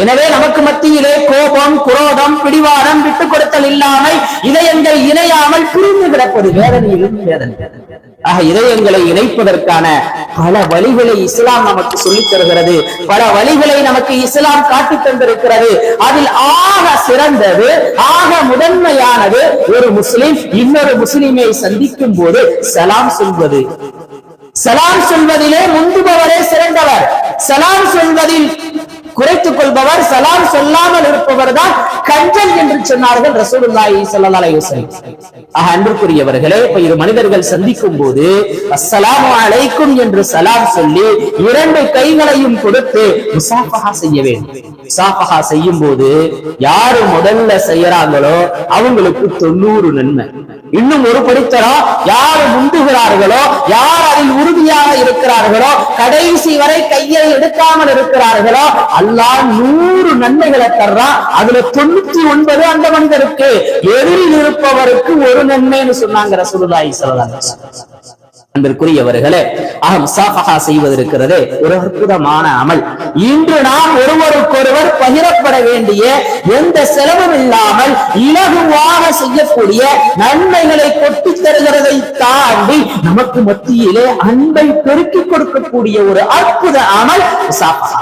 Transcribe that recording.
எனவே நமக்கு மத்தியிலே கோபம் குரோதம் பிடிவாதம் விட்டுக் கொடுத்தல் இல்லாமல் இதயங்கள் இணையாமல் பிரிந்து கிடப்பது வேதனையிலும் வேதனை. ஆக இதயங்களை இணைப்பதற்கான பல வழிகளை இஸ்லாம் நமக்கு சொல்லித் தருகிறது. பல வழிகளை நமக்கு இஸ்லாம் காட்டித் தந்திருக்கிறது. அதில் ஆக சிறந்தது ஆக முதன்மையானது ஒரு முஸ்லிம் இன்னொரு முஸ்லிமை சந்திக்கும் போது சலாம் சொல்வது. சலாம் சொல்வதிலே முந்துபவரே சிறந்தவர். சலாம் சொல்வதில் குறைத்துக் கொள்பவர் சலாம் சொல்லாமல் இருப்பவர் தான் கஞ்சல் என்று சொன்னார்கள் ரசூலுல்லாஹி ஸல்லல்லாஹு அலைஹி வஸல்லம். ஆக அன்புக்குரியவர்களே இப்ப இரு மனிதர்கள் சந்திக்கும் போது அஸ்ஸலாமு அலைக்கும் என்று சலாம் சொல்லி இரண்டு கைகளையும் கொடுத்து முசாஃபஹா செய்ய வேண்டும். முசாஃபஹா செய்யும் போது யாரு முதல்ல செய்யறாங்களோ அவங்களுக்கு தொண்ணூறு நன்மை. இன்னும் ஒரு படித்தரம் முந்து இருக்கிறார்களோ? யார் அதில் உறுதியாக இருக்கிறார்களோ? கடைசி வரை கையை எடுக்காமல் இருக்கிறார்களோ? அல்லாஹ் நூறு நன்மைகளை தர்றான் அதுல தொண்ணூத்தி ஒன்பது அந்த மனிதருக்கு. எதிரில் இருப்பவருக்கு ஒரு நன்மைன்னு சொன்னாங்க ரசூலுல்லாஹி ஸல்லல்லாஹு அலைஹி அன்பிற்குரியவர்களே அகம் சாஃபஹா செய்வதற்கிறது ஒரு அற்புதமான அமல். இன்று நாம் ஒருவருக்கொருவர் பகிரப்பட வேண்டிய எந்த செலவும் இல்லாமல் இலகுவாக செய்யக்கூடிய நன்மைகளை கொட்டித் தருகிறதை தாண்டி நமக்கு மத்தியிலே அன்பை பெருக்கிக் கொடுக்கக்கூடிய ஒரு அற்புத அமல் சாப்பாடு.